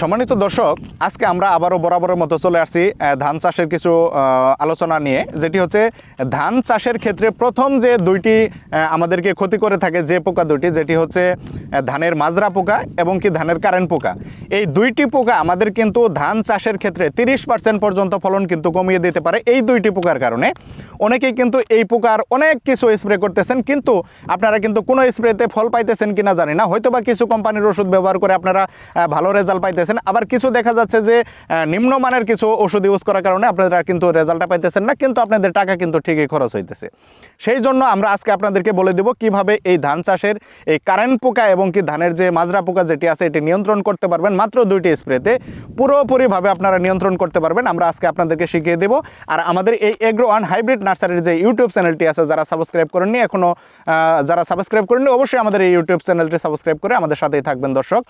সম্মানিত দর্শক, আজকে আমরা আবারও বরাবরের মতো চলে আসছি ধান চাষের কিছু আলোচনা নিয়ে, যেটি হচ্ছে ধান চাষের ক্ষেত্রে প্রথম যে দুইটি আমাদেরকে ক্ষতি করে থাকে যে পোকা দুইটি, যেটি হচ্ছে ধানের মাজরা পোকা এবং কি ধানের কারেন্ট পোকা। এই দুইটি পোকা আমাদের কিন্তু ধান চাষের ক্ষেত্রে তিরিশ পার্সেন্ট পর্যন্ত ফলন কিন্তু কমিয়ে দিতে পারে এই দুইটি পোকার কারণে। অনেকেই কিন্তু এই পোকার অনেক কিছু স্প্রে করতেছেন, কিন্তু আপনারা কিন্তু কোনো স্প্রেতে ফল পাইতেছেন কিনা জানি না। হয়তো বা কিছু কোম্পানির ওষুধ ব্যবহার করে আপনারা ভালো রেজাল্ট পাইতেছেন। আবার কিছু দেখা যাচ্ছে যে নিম্নমানের কিছু ওষুধ ইউজ করার কারণে আপনারা কিন্তু রেজাল্টটা পাইতেছেন না, কিন্তু আপনাদের টাকা কিন্তু ঠিকই খরচ হইতেছে। সেই জন্য আমরা আজকে আপনাদেরকে বলে দেব কীভাবে এই ধান চাষের এই কারেন্ট পোকা এবং কি ধানের যে মাজরা পোকা যেটি আছে, এটি নিয়ন্ত্রণ করতে পারবেন মাত্র দুইটি স্প্রেতে। পুরোপুরিভাবে আপনারা নিয়ন্ত্রণ করতে পারবেন, আমরা আজকে আপনাদেরকে শিখিয়ে দেব। আর আমাদের এই এগ্রো ওয়ান হাইব্রিড নার্সারির যে ইউটিউব চ্যানেলটি আছে, যারা সাবস্ক্রাইব করেননি এখনও যারা সাবস্ক্রাইব করেননি, অবশ্যই আমাদের এই ইউটিউব চ্যানেলটি সাবস্ক্রাইব করে আমাদের সাথেই থাকবেন, দর্শক।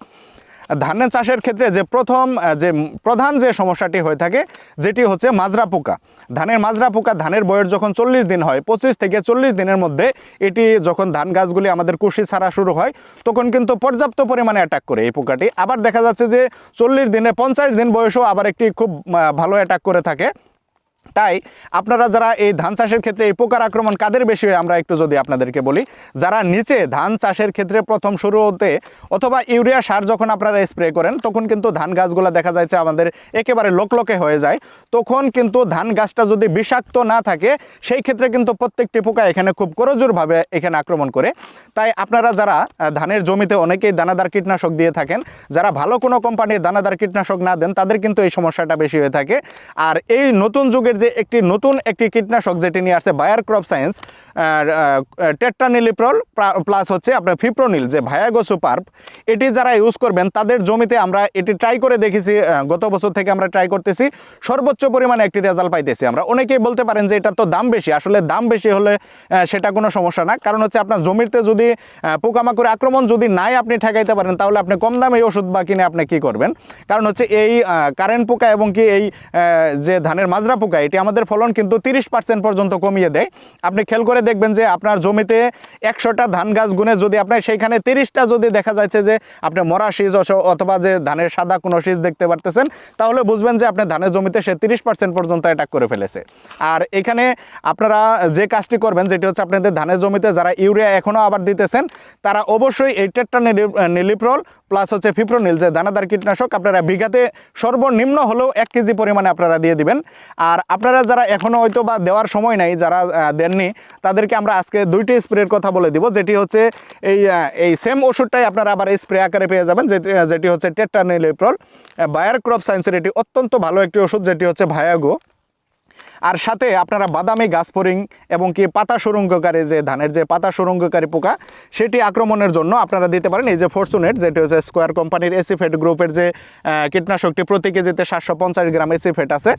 ধানের চাষের ক্ষেত্রে যে প্রথম যে প্রধান যে সমস্যাটি হয়ে থাকে, যেটি হচ্ছে মাজরা পোকা। ধানের মাজরা পোকা, ধানের বয়স যখন চল্লিশ দিন হয়, পঁচিশ থেকে চল্লিশ দিনের মধ্যে এটি যখন ধান গাছগুলি আমাদের কুশি ছাড়া শুরু হয়, তখন কিন্তু পর্যাপ্ত পরিমাণে অ্যাটাক করে এই পোকাটি। আবার দেখা যাচ্ছে যে চল্লিশ দিনে পঞ্চাশ দিন বয়সেও আবার একটি খুব ভালো অ্যাটাক করে থাকে। তাই আপনারা যারা এই ধান চাষের ক্ষেত্রে এই পোকার আক্রমণ কাদের বেশি হয়, আমরা একটু যদি আপনাদেরকে বলি, যারা নিচে ধান চাষের ক্ষেত্রে প্রথম শুরু হতে অথবা ইউরিয়া সার যখন আপনারা স্প্রে করেন, তখন কিন্তু ধান গাছগুলো দেখা যাচ্ছে আমাদের একেবারে লোকলোকে হয়ে যায়। তখন কিন্তু ধান গাছটা যদি বিষাক্ত না থাকে, সেই ক্ষেত্রে কিন্তু প্রত্যেকটি পোকা এখানে খুব করজোরভাবে এখানে আক্রমণ করে। তাই আপনারা যারা ধানের জমিতে অনেকেই দানাদার কীটনাশক দিয়ে থাকেন, যারা ভালো কোনো কোম্পানির দানাদার কীটনাশক না দেন, তাদের কিন্তু এই সমস্যাটা বেশি হয়ে থাকে। আর এই নতুন যুগের যে একটি নতুন একটি কীটনাশক যেটি নিয়ে আসছে Bayer crop science tetraniliprole plus হচ্ছে আপনার ফিপ্রোনিল যে ভায়াগো সুপার্প এটি যারা ইউজ করবেন, তাদের জমিতে আমরা এটি ট্রাই করে দেখেছি গত বছর থেকে আমরা ট্রাই করতেছি। সর্বোচ্চ পরিমাণে একটি রেজাল্ট পাইতেছি আমরা। অনেকেই বলতে পারেন যে এটা তো দাম বেশি। আসলে দাম বেশি হলে সেটা কোনো সমস্যা না। কারণ হচ্ছে আপনার জমিতে যদি পোকামাকড় আক্রমণ যদি নাই আপনি ঠেকাইতে পারেন, তাহলে আপনি কম দামে ওষুধ বা কিনে আপনি কি করবেন? কারণ হচ্ছে এই কারেন্ট পোকা এবং কি এই যে ধানের মাজরা পোকা, এটি আমাদের ফলন কিন্তু তিরিশ পার্সেন্ট পর্যন্ত কমিয়ে দেয়। আপনি খেয়াল করে দেখবেন যে আপনার জমিতে একশোটা ধান গাছ গুনে যদি আপনার সেইখানে তিরিশটা যদি দেখা যাচ্ছে যে আপনি মরা সিজ অথবা যে ধানের সাদা কোনো শীষ দেখতে পারতেছেন, তাহলে বুঝবেন যে আপনার ধানের জমিতে সে তিরিশ পার্সেন্ট পর্যন্ত অ্যাটাক করে ফেলেছে। আর এখানে আপনারা যে কাজটি করবেন, যেটি হচ্ছে আপনাদের ধানের জমিতে যারা ইউরিয়া এখনও আবার দিতেছেন, তারা অবশ্যই এই টেট্রা নিলিপ্রল প্লাস হচ্ছে ফিপ্রোনিল যে দানাদার কীটনাশক, আপনারা বিঘাতে সর্বনিম্ন হলেও এক কেজি পরিমাণে আপনারা দিয়ে দিবেন। আর আপনারা যারা এখনও হয়তো বা দেওয়ার সময় নাই, যারা দেননি, তাদেরকে আমরা আজকে দুইটি স্প্রের কথা বলে দিব, যেটি হচ্ছে এই এই সেম ওষুধটাই আপনারা আবার স্প্রে আকারে পেয়ে যাবেন, যেটি যেটি হচ্ছে টেট্রানিলিপ্রল বায়ার ক্রপ সায়েন্সের এটি অত্যন্ত ভালো একটি ওষুধ, যেটি হচ্ছে ভায়াগো আর সাথে আপনারা বাদামি গাছ ফরিং এবং কি পাতা সুরঙ্গকারী যে ধানের যে পাতা সুরঙ্গকারী পোকা, সেটি আক্রমণের জন্য আপনারা দিতে পারেন। এই যে ফরচুনেট যেটি হচ্ছে স্কোয়ার কোম্পানির এসিফেট গ্রুপের যে কীটনাশকটি প্রতি কেজিতে সাতশো পঞ্চাশ গ্রাম এসিফেট আছে।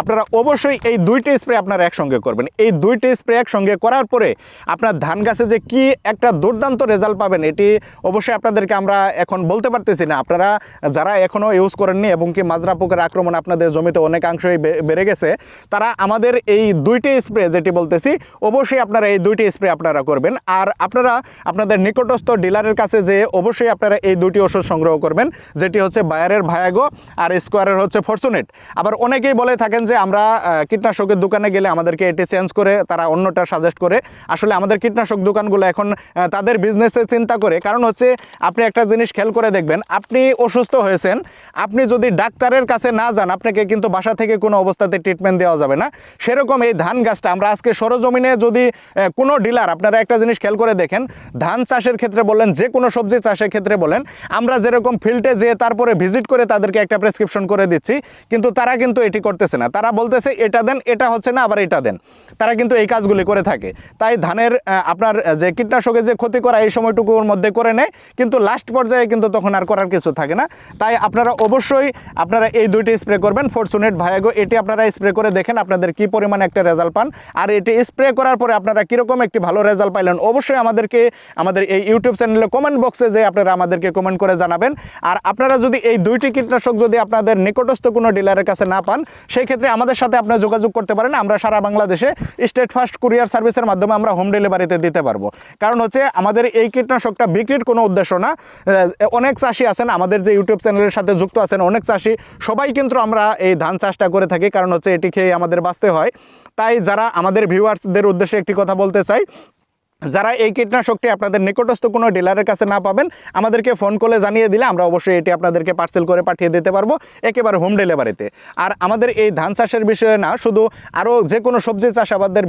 আপনারা অবশ্যই এই দুইটি স্প্রে আপনারা একসঙ্গে করবেন। এই দুইটি স্প্রে একসঙ্গে করার পরে আপনার ধান গাছে যে কি একটা দুর্দান্ত রেজাল্ট পাবেন, এটি অবশ্যই আপনাদেরকে আমরা এখন বলতে পারতেছি না। আপনারা যারা এখনও ইউজ করেননি এবং কি মাজরা পোকার আক্রমণ আপনাদের জমিতে অনেকাংশই বেড়ে গেছে, তারা আমাদের এই দুইটি স্প্রে যেটি বলতেছি, অবশ্যই আপনারা এই দুইটি স্প্রে আপনারা করবেন। আর আপনারা আপনাদের নিকটস্থ ডিলারের কাছে যে অবশ্যই আপনারা এই দুটি ওষুধ সংগ্রহ করবেন, যেটি হচ্ছে বায়ারের ভায়াগো আর স্কোয়ারের হচ্ছে ফরচুনেট আবার অনেকেই বলে থাকেন যে আমরা কীটনাশকের দোকানে গেলে আমাদেরকে এটি চেঞ্জ করে, তারা অন্যটা সাজেস্ট করে। আসলে আমাদের কীটনাশক দোকানগুলো এখন তাদের বিজনেসে চিন্তা করে। কারণ হচ্ছে, আপনি একটা জিনিস খেয়াল করে দেখবেন, আপনি অসুস্থ হয়েছেন, আপনি যদি ডাক্তারের কাছে না যান, আপনাকে কিন্তু বাসা থেকে কোনো অবস্থাতে ট্রিটমেন্ট দেওয়া যাবে না। সেরকম এই ধান গাছটা, আমরা আজকে সরজমিনে যদি কোনো ডিলার আপনারা একটা জিনিস খেয়াল করে দেখেন, ধান চাষের ক্ষেত্রে বলেন, যে কোনো সবজি চাষের ক্ষেত্রে বলেন, আমরা যেরকম ফিল্ডে যেয়ে তারপরে ভিজিট করে তাদেরকে একটা প্রেসক্রিপশন করে দিচ্ছি, কিন্তু তারা কিন্তু এটি করতেছে না। তারা বলতেছে, এটা দেন, এটা হচ্ছে না, আবার এটা দেন। তারা কিন্তু এই কাজগুলি করে থাকে। তাই ধানের আপনার যে কীটনাশকে যে ক্ষতি করা এই সময়টুকুর মধ্যে করে নেয়, কিন্তু লাস্ট পর্যায়ে কিন্তু তখন আর করার কিছু থাকে না। তাই আপনারা অবশ্যই আপনারা এই দুইটি স্প্রে করবেন। ফরচুনেট ভায়াগো এটি আপনারা স্প্রে করে দেখেন আপনাদের কি পরিমাণে একটা রেজাল্ট পান। আর এটি স্প্রে করার পরে আপনারা কীরকম একটি ভালো রেজাল্ট পাইলেন, অবশ্যই আমাদেরকে, আমাদের এই ইউটিউব চ্যানেলে কমেন্ট বক্সে যে আপনারা আমাদেরকে কমেন্ট করে জানাবেন। আর আপনারা যদি এই দুইটি কীটনাশক যদি আপনাদের নিকটস্থ কোনো ডিলারের কাছে না পান, সেই ক্ষেত্রে আমাদের সাথে আপনার যোগাযোগ করতে পারেন, আমরা সারা বাংলাদেশে স্টেট ফার্স্ট কুরিয়ার সার্ভিসের মাধ্যমে আমরা হোম ডেলিভারিতে দিতে পারব। কারণ হচ্ছে আমাদের এই কীটনাশকটা বিক্রির কোনো উদ্দেশ্য না। অনেক চাষি আছেন, আমাদের যে ইউটিউব চ্যানেলের সাথে যুক্ত আছেন, অনেক চাষি, সবাই কিন্তু আমরা এই ধান চাষটা করে থাকি। কারণ হচ্ছে এটি খেয়ে আমাদের বাঁচতে হয়। তাই যারা আমাদের ভিউয়ার্সদের উদ্দেশ্যে একটি কথা বলতে চাই যারা এই কীটনাশকটি আপনাদের নিকটস্থ কোনো ডিলারের কাছে না পাবেন, আমাদেরকে ফোন করে জানিয়ে দিলে আমরা অবশ্যই এটি আপনাদেরকে পার্সেল করে পাঠিয়ে দিতে পারব, একেবারে হোম ডেলিভারিতে আর আমাদের এই ধান চাষের বিষয়ে না, শুধু আরও যে কোনো সবজি চাষাবাদের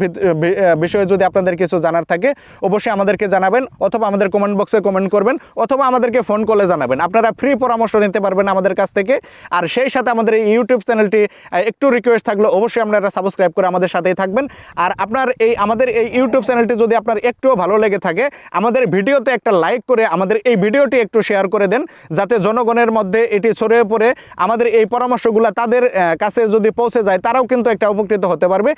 বিষয়ে যদি আপনাদের কিছু জানার থাকে, অবশ্যই আমাদেরকে জানাবেন, অথবা আমাদের কমেন্ট বক্সে কমেন্ট করবেন, অথবা আমাদেরকে ফোন করে জানাবেন। আপনারা ফ্রি পরামর্শ নিতে পারবেন আমাদের কাছ থেকে। আর সেই সাথে আমাদের এই ইউটিউব চ্যানেলটি একটু রিকোয়েস্ট থাকলে অবশ্যই আপনারা সাবস্ক্রাইব করে আমাদের সাথেই থাকবেন। আর আপনার এই, আমাদের এই ইউটিউব চ্যানেলটি যদি আপনার একটুও ভালো লেগে থাকে, আমাদের ভিডিওতে একটা লাইক করে আমাদের এই ভিডিওটি একটু শেয়ার করে দেন, যাতে জনগণের মধ্যে এটি ছড়িয়ে পড়ে। আমাদের এই পরামর্শগুলো তাদের কাছে যদি পৌঁছে যায়, তারাও কিন্তু একটা উপকৃত হতে পারবে।